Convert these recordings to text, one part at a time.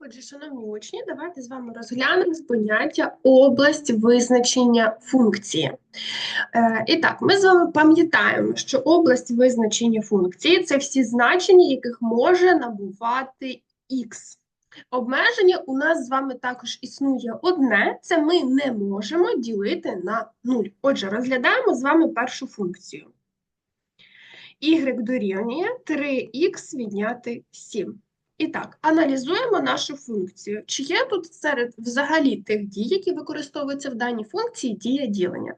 Отже, шановні учні, давайте з вами розглянемо поняття область визначення функції. Е, і так, ми з вами пам'ятаємо, що область визначення функції це всі значення, яких може набувати х. Обмеження у нас з вами також існує одне, це ми не можемо ділити на 0. Отже, розглядаємо з вами першу функцію. y дорівнює 3х відняти 7. І так, аналізуємо нашу функцію. Чи є тут серед взагалі тих дій, які використовуються в даній функції, дія ділення?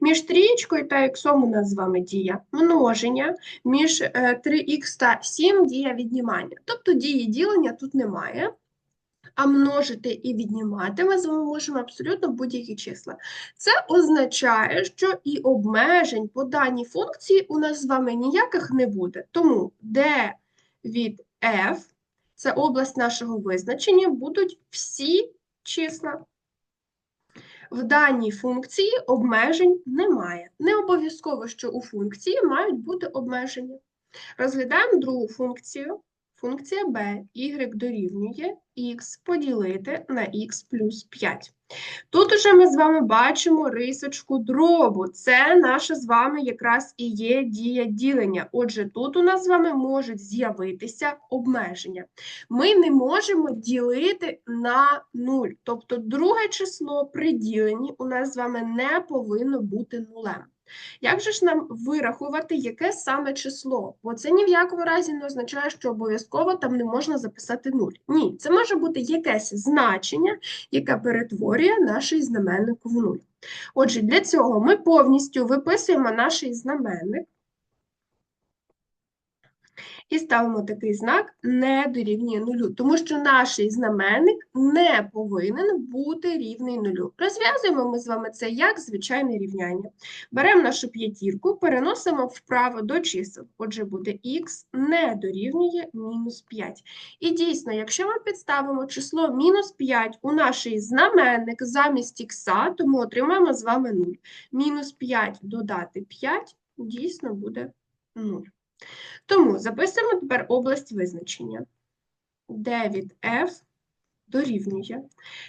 Між трієчкою та іксом у нас з вами дія множення, між е, 3х та 7 дія віднімання. Тобто дії ділення тут немає. А множити і віднімати ми з вами можемо абсолютно будь-які числа. Це означає, що і обмежень по даній функції у нас з вами ніяких не буде. Тому d від f це область нашого визначення, будуть всі числа. В даній функції обмежень немає. Не обов'язково, що у функції мають бути обмеження. Розглядаємо другу функцію. Функція b, y дорівнює х поділити на х плюс 5. Тут уже ми з вами бачимо рисочку дробу. Це наша з вами якраз і є дія ділення. Отже, тут у нас з вами можуть з'явитися обмеження. Ми не можемо ділити на 0. Тобто друге число при діленні у нас з вами не повинно бути нулем. Як же ж нам вирахувати, яке саме число? Бо це ні в якому разі не означає, що обов'язково там не можна записати 0. Ні, це може бути якесь значення, яке перетворює наш знаменник в 0. Отже, для цього ми повністю виписуємо наш знаменник і ставимо такий знак не дорівнює нулю, тому що наш знаменник не повинен бути рівний нулю. Розв'язуємо ми з вами це як звичайне рівняння. Беремо нашу п'ятірку, переносимо вправо до чисел. Отже, буде х не дорівнює мінус 5. І дійсно, якщо ми підставимо число мінус 5 у наш знаменник замість х, то ми отримаємо з вами 0. Мінус 5 додати 5 дійсно буде 0. Тому записуємо тепер область визначення. D від F дорівнює.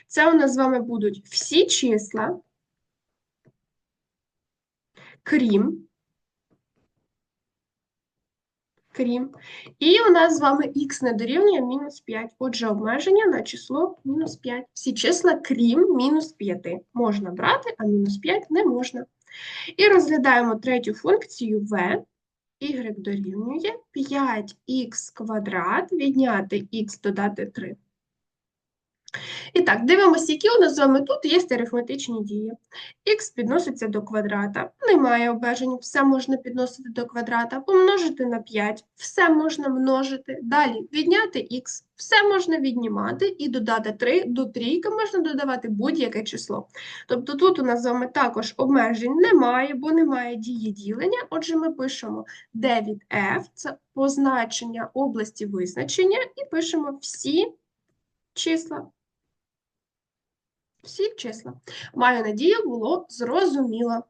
Це у нас з вами будуть всі числа, крім, крім. І у нас з вами х не дорівнює мінус 5. Отже, обмеження на число мінус 5. Всі числа, крім мінус 5. Можна брати, а мінус 5 не можна. І розглядаємо третю функцію v y дорівнює 5х квадрат відняти х додати 3. І так, дивимося, які у нас з вами тут є арифметичні дії. Х підноситься до квадрата, немає обмежень, все можна підносити до квадрата, помножити на 5, все можна множити. Далі відняти х, все можна віднімати і додати 3, до трійки можна додавати будь-яке число. Тобто тут у нас з вами також обмежень немає, бо немає дії ділення. Отже, ми пишемо d від f, це позначення області визначення, і пишемо всі числа. Всі числа. Маю надію, було зрозуміло.